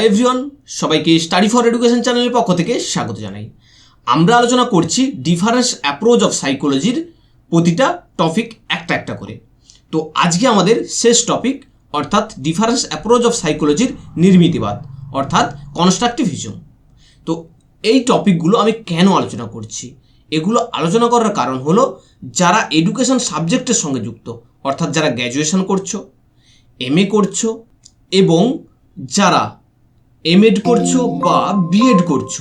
High everyone সবাইকে study for education চ্যানেলের পক্ষ থেকে স্বাগত জানাই। আমরা আলোচনা করছি ডিফারেন্স অ্যাপ্রোচ অফ সাইকোলজির প্রতিটা টপিক একটা একটা করে। তো আজকে আমাদের শেষ টপিক অর্থাৎ ডিফারেন্স অ্যাপ্রোচ অফ সাইকোলজির নির্মিতিবাদ, অর্থাৎ কনস্ট্রাকটিভিজম তো এই টপিকগুলো আমি কেন আলোচনা করছি? এগুলো আলোচনা করার কারণ হলো, যারা এডুকেশন সাবজেক্টের সঙ্গে যুক্ত, অর্থাৎ যারা গ্র্যাজুয়েশন করছ এমএ করছ, এবং যারা এমএড করছ বা বিএড করছ,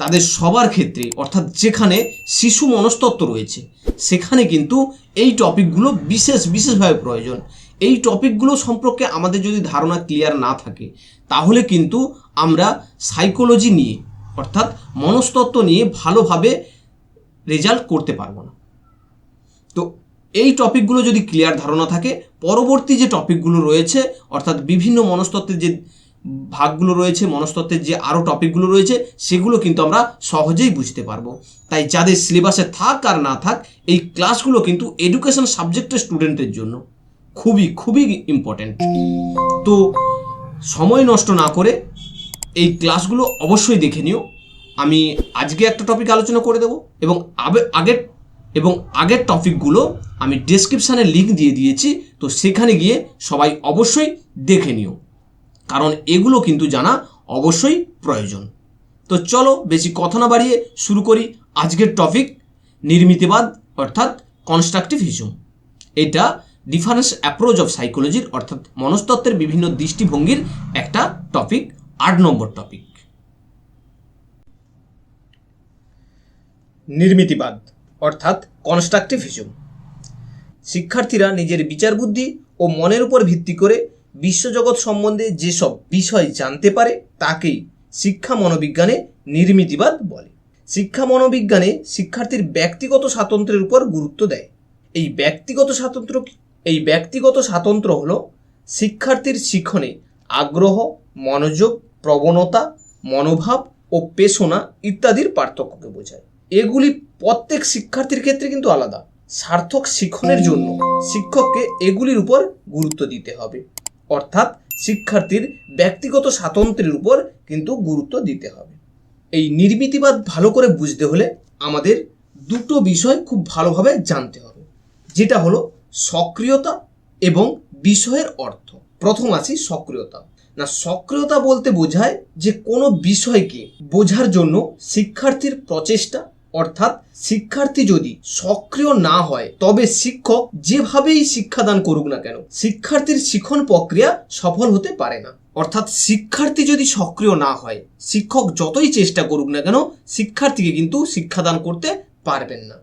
তাদের সবার ক্ষেত্রে, অর্থাৎ যেখানে শিশু মনস্তত্ত্ব রয়েছে, সেখানে কিন্তু এই টপিকগুলো বিশেষ, বিশেষভাবে প্রয়োজন। এই টপিকগুলো সম্পর্কে আমাদের যদি ধারণা ক্লিয়ার না থাকে, তাহলে কিন্তু আমরা সাইকোলজি নিয়ে, অর্থাৎ মনস্তত্ত্ব নিয়ে ভালোভাবে রেজাল্ট করতে পারব না। তো এই টপিকগুলো যদি ক্লিয়ার ধারণা থাকে, পরবর্তী যে টপিকগুলো রয়েছে, অর্থাৎ বিভিন্ন মনস্তত্ত্বের যে ভাগগুলো রয়েছে, মনস্তত্ত্বের যে আরও টপিকগুলো রয়েছে, সেগুলো কিন্তু আমরা সহজেই বুঝতে পারব। তাই যাদের সিলেবাসে থাক আর না থাক, এই ক্লাসগুলো কিন্তু এডুকেশন সাবজেক্টের স্টুডেন্টের জন্য খুবই খুবই ইম্পর্ট্যান্ট তো সময় নষ্ট না করে এই ক্লাসগুলো অবশ্যই দেখে নিও। আমি আজকে একটা টপিক আলোচনা করে দেবো এবং আগের এবং আগের টপিকগুলো আমি ডেসক্রিপশানে লিঙ্ক দিয়ে দিয়েছি, তো সেখানে গিয়ে সবাই অবশ্যই দেখে নিও। কারণ এগুলো কিন্তু জানা অবশ্যই প্রয়োজন। তো চলো বেশি কথা না বাড়িয়ে শুরু করি আজকের টপিক নির্মিতিবাদ অর্থাৎ কনস্ট্রাকটিভিজম এটা ডিফারেন্স অ্যাপ্রোচ অফ সাইকোলজির অর্থাৎ মনস্তত্ত্বের বিভিন্ন দৃষ্টিভঙ্গির একটা টপিক আট নম্বর টপিক নির্মিতিবাদ অর্থাৎ কনস্ট্রাকটিভিজম শিক্ষার্থীরা নিজের বিচার বুদ্ধি ও মনের উপর ভিত্তি করে বিশ্বজগৎ সম্বন্ধে যেসব বিষয় জানতে পারে, তাকেই শিক্ষা মনোবিজ্ঞানে নির্মিতিবাদ বলে। শিক্ষা মনোবিজ্ঞানে শিক্ষার্থীর ব্যক্তিগত স্বাতন্ত্র্যের উপর গুরুত্ব দেয়। এই ব্যক্তিগত স্বাতন্ত্র্য কি? এই ব্যক্তিগত স্বাতন্ত্র্য হলো শিক্ষার্থীর শিখনে আগ্রহ, মনোযোগ, প্রবণতা, মনোভাব ও পেশনা ইত্যাদির পার্থক্যকে বোঝায়। এগুলি প্রত্যেক শিক্ষার্থীর ক্ষেত্রে কিন্তু আলাদা। সার্থক শিক্ষণের জন্য শিক্ষককে এগুলির উপর গুরুত্ব দিতে হবে। অর্থাৎ শিক্ষার্থীর ব্যক্তিগত স্বাতন্ত্র্যের উপর কিন্তু গুরুত্ব দিতে হবে। এই নির্মিতিবাদ ভালো করে বুঝতে হলে আমাদের দুটো বিষয় খুব ভালোভাবে জানতে হবে। যেটা হলো সক্রিয়তা এবং বিষয়ের অর্থ। প্রথম আছি সক্রিয়তা। না, সক্রিয়তা বলতে বোঝায় যে কোনো বিষয়কে বোঝার জন্য শিক্ষার্থীর প্রচেষ্টা অর্থাৎ শিক্ষার্থী যদি সক্রিয় না হয়, তবে শিক্ষক যেভাবেই শিক্ষাদান করুক না কেন, শিক্ষার্থীর শিখন প্রক্রিয়া সফল হতে পারে না। অর্থাৎ শিক্ষার্থী যদি সক্রিয় না হয়, শিক্ষক যতই চেষ্টা করুক না কেন, শিক্ষার্থীকে কিন্তু শিক্ষাদান করতে পারবেন না।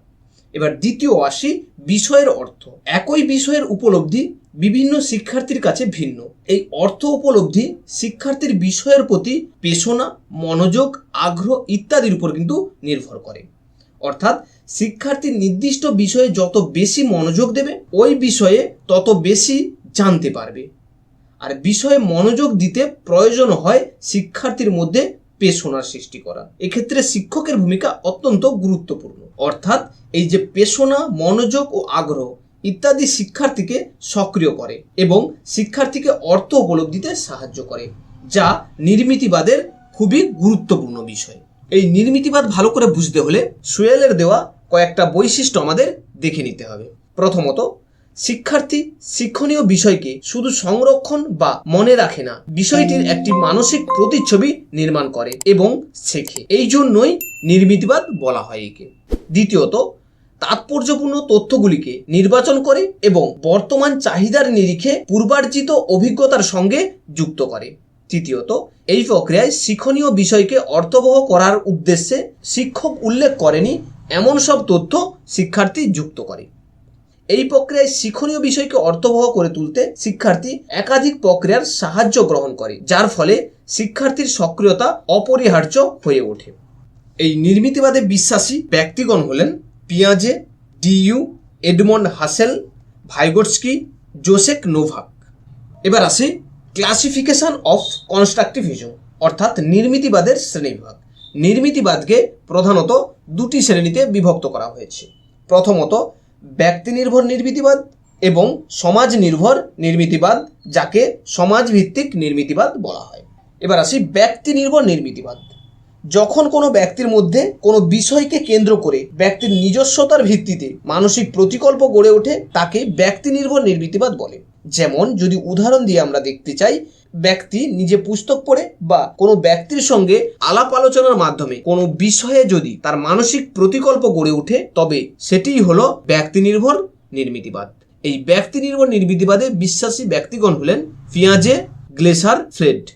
এবার দ্বিতীয় আসি বিষয়ের অর্থ। একই বিষয়ের উপলব্ধি বিভিন্ন শিক্ষার্থীর কাছে ভিন্ন। এই অর্থ উপলব্ধি শিক্ষার্থীর বিষয়ের প্রতি পেশনা, মনোযোগ, আগ্রহ ইত্যাদির উপর কিন্তু নির্ভর করে। অর্থাৎ শিক্ষার্থী নির্দিষ্ট বিষয়ে যত বেশি মনোযোগ দেবে, ওই বিষয়ে তত বেশি জানতে পারবে। আর বিষয়ে মনোযোগ দিতে প্রয়োজন হয় শিক্ষার্থীর মধ্যে পেশনার সৃষ্টি করা। এক্ষেত্রে শিক্ষকের ভূমিকা অত্যন্ত গুরুত্বপূর্ণ। অর্থাৎ এই যে পেশনা, মনোযোগ ও আগ্রহ ইত্যাদি শিক্ষার্থীকে সক্রিয় করে এবং শিক্ষার্থীকে অর্থ উপলব্ধিতে সাহায্য করে, যা নির্মিতিবাদের খুবই গুরুত্বপূর্ণ বিষয়। এই নির্মিতিবাদ ভালো করে বুঝতে হলে সুয়েলের দেওয়া কয়েকটা বৈশিষ্ট্য আমাদের দেখে নিতে হবে। প্রথমত, শিক্ষার্থী শিক্ষণীয় বিষয়কে শুধু সংরক্ষণ বা মনে রাখে না, বিষয়টির একটি মানসিক প্রতিচ্ছবি নির্মাণ করে এবং শেখে। এই জন্যই নির্মিতিবাদ বলা হয় একে। দ্বিতীয়ত, তাৎপর্যপূর্ণ তথ্যগুলিকে নির্বাচন করে এবং বর্তমান চাহিদার নিরিখে পূর্বার্জিত অভিজ্ঞতার সঙ্গে যুক্ত করে। তৃতীয়ত, এই প্রক্রিয়ায় শিক্ষণীয় বিষয়কে অর্থবহ করার উদ্দেশ্যে শিক্ষক উল্লেখ করেনি, এমন সব তথ্য শিক্ষার্থী যুক্ত করে। এই প্রক্রিয়ায় শিক্ষণীয় বিষয়কে অর্থবহ করে তুলতে শিক্ষার্থী একাধিক প্রক্রিয়ার সাহায্য গ্রহণ করে, যার ফলে শিক্ষার্থীর সক্রিয়তা অপরিহার্য হয়ে ওঠে। এই নির্মিতিবাদে বিশ্বাসী ব্যক্তিগণ হলেন পিয়াজে Dewey Edmund Husserl, Vygotsky Joseph Novak. এবার আসি ক্লাসিফিকেশন অফ কনস্ট্রাকটিভিজম অর্থাৎ নির্মিতিবাদের শ্রেণীবিভাগ। নির্মিতিবাদকে প্রধানত দুটি শ্রেণীতে বিভক্ত করা হয়েছে। প্রথমত ব্যক্তি নির্ভর নির্মিতিবাদ এবং সমাজ নির্ভর নির্মিতিবাদ, যাকে সমাজভিত্তিক নির্মিতিবাদ বলা হয়। এবার আসি ব্যক্তি নির্ভর নির্মিতিবাদ। যখন কোনো ব্যক্তির মধ্যে কোনো বিষয়কে কেন্দ্র করে ব্যক্তির নিজস্বতার ভিত্তিতে মানসিক প্রতিকল্প গড়ে ওঠে, তাকে ব্যক্তি নির্ভর নির্মিতিবাদ বলে। যেমন, যদি উদাহরণ দিয়ে আমরা দেখতে চাই, ব্যক্তি নিজে পুস্তক পড়ে বা কোনো ব্যক্তির সঙ্গে আলাপ আলোচনার মাধ্যমে কোনো বিষয়ে যদি তার মানসিক প্রতিকল্প গড়ে ওঠে, তবে সেটিই হলো ব্যক্তি নির্ভর নির্মিতিবাদ। এই ব্যক্তি নির্ভর নির্মিতিবাদে বিশ্বাসী ব্যক্তিগণ হলেন পিয়াজে গ্লেসার ফ্রেড।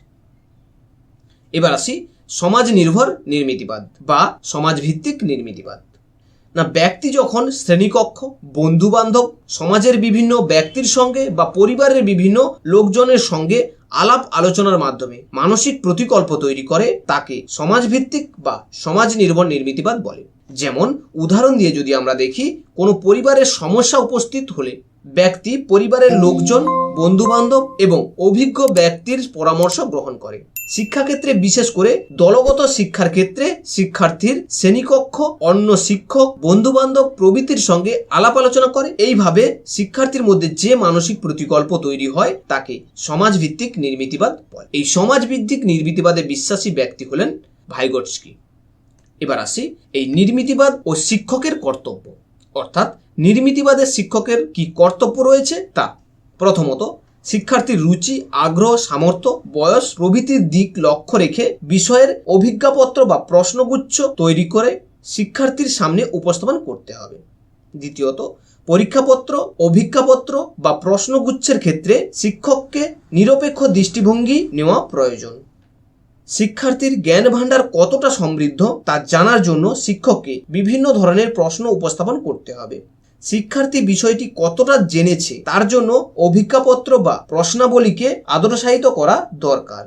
এবার আসি সমাজ নির্ভর নির্মিতিবাদ বা সমাজভিত্তিক নির্মিতিবাদ। না, ব্যক্তি যখন শ্রেণীকক্ষ বন্ধু বান্ধব সমাজের বিভিন্ন ব্যক্তির সঙ্গে বা পরিবারের বিভিন্ন লোকজনের সঙ্গে আলাপ আলোচনার মাধ্যমে মানসিক প্রতিকল্প তৈরি করে, তাকে সমাজভিত্তিক বা সমাজ নির্ভর নির্মিতিবাদ বলে। যেমন, উদাহরণ দিয়ে যদি আমরা দেখি, কোনো পরিবারের সমস্যা উপস্থিত হলে ব্যক্তি, পরিবারের লোকজন বন্ধু বান্ধব এবং অভিজ্ঞ ব্যক্তির পরামর্শ গ্রহণ করে। শিক্ষাক্ষেত্রে বিশেষ করে দলগত শিক্ষার ক্ষেত্রে শিক্ষার্থীর শ্রেণীকক্ষ, অন্য শিক্ষক বন্ধু বান্ধব প্রভৃতির সঙ্গে আলাপ আলোচনা করে। এইভাবে শিক্ষার্থীর মধ্যে যে মানসিক প্রতিকল্প তৈরি হয়, তাকে সমাজভিত্তিক নির্মিতিবাদ বলে। এই সমাজভিত্তিক নির্মিতিবাদে বিশ্বাসী ব্যক্তি হলেন ভাইগটস্কি। এবার আসি এই নির্মিতিবাদ ও শিক্ষকের কর্তব্য। অর্থাৎ নির্মিতিবাদের শিক্ষকের কি কর্তব্য রয়েছে? তা। প্রথমত, শিক্ষার্থীর রুচি, আগ্রহ, সামর্থ্য, বয়স, প্রভৃতির দিক লক্ষ্য রেখে বিষয়ের অভিজ্ঞাপত্র বা প্রশ্নগুচ্ছ তৈরি করে শিক্ষার্থীর সামনে উপস্থাপন করতে হবে। দ্বিতীয়ত, পরীক্ষাপত্র, অভিজ্ঞাপত্র বা প্রশ্নগুচ্ছের ক্ষেত্রে শিক্ষককে নিরপেক্ষ দৃষ্টিভঙ্গি নেওয়া প্রয়োজন। শিক্ষার্থীর জ্ঞান ভাণ্ডার কতটা সমৃদ্ধ তা জানার জন্য শিক্ষককে বিভিন্ন ধরনের প্রশ্ন উপস্থাপন করতে হবে। শিক্ষার্থী বিষয়টি কতটা জেনেছে তার জন্য অভিজ্ঞাপত্র বা প্রশ্নাবলীকে আদরসাহিত করা দরকার।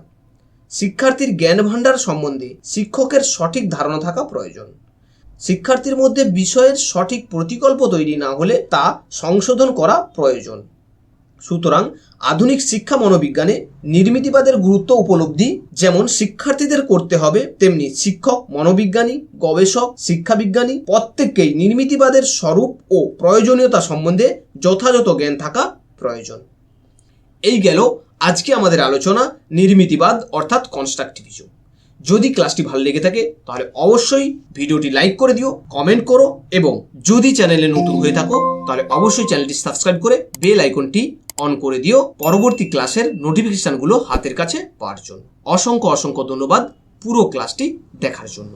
শিক্ষার্থীর জ্ঞান ভাণ্ডার সম্বন্ধে শিক্ষকের সঠিক ধারণা থাকা প্রয়োজন। শিক্ষার্থীর মধ্যে বিষয়ের সঠিক প্রতিকল্প তৈরি না হলে তা সংশোধন করা প্রয়োজন। সুতরাং আধুনিক শিক্ষা মনোবিজ্ঞানে নির্মিতিবাদের গুরুত্ব উপলব্ধি যেমন শিক্ষার্থীদের করতে হবে, তেমনি শিক্ষক, মনোবিজ্ঞানী, গবেষক, শিক্ষাবিজ্ঞানী প্রত্যেককেই নির্মিতিবাদের স্বরূপ ও প্রয়োজনীয়তা সম্বন্ধে যথাযথ জ্ঞান থাকা প্রয়োজন। এই গেল আজকে আমাদের আলোচনা নির্মিতিবাদ অর্থাৎ কনস্ট্রাকটিভিজম যদি ক্লাসটি ভালো লেগে থাকে, তাহলে অবশ্যই ভিডিওটি লাইক করে দিও, কমেন্ট করো এবং যদি চ্যানেলে নতুন হয়ে থাকো, তাহলে অবশ্যই চ্যানেলটি সাবস্ক্রাইব করে বেল আইকনটি অন করে দিও। পরবর্তী ক্লাসের নোটিফিকেশনগুলো হাতের কাছে পাওয়ার জন্য। অসংখ্য অসংখ্য ধন্যবাদ পুরো ক্লাসটি দেখার জন্য।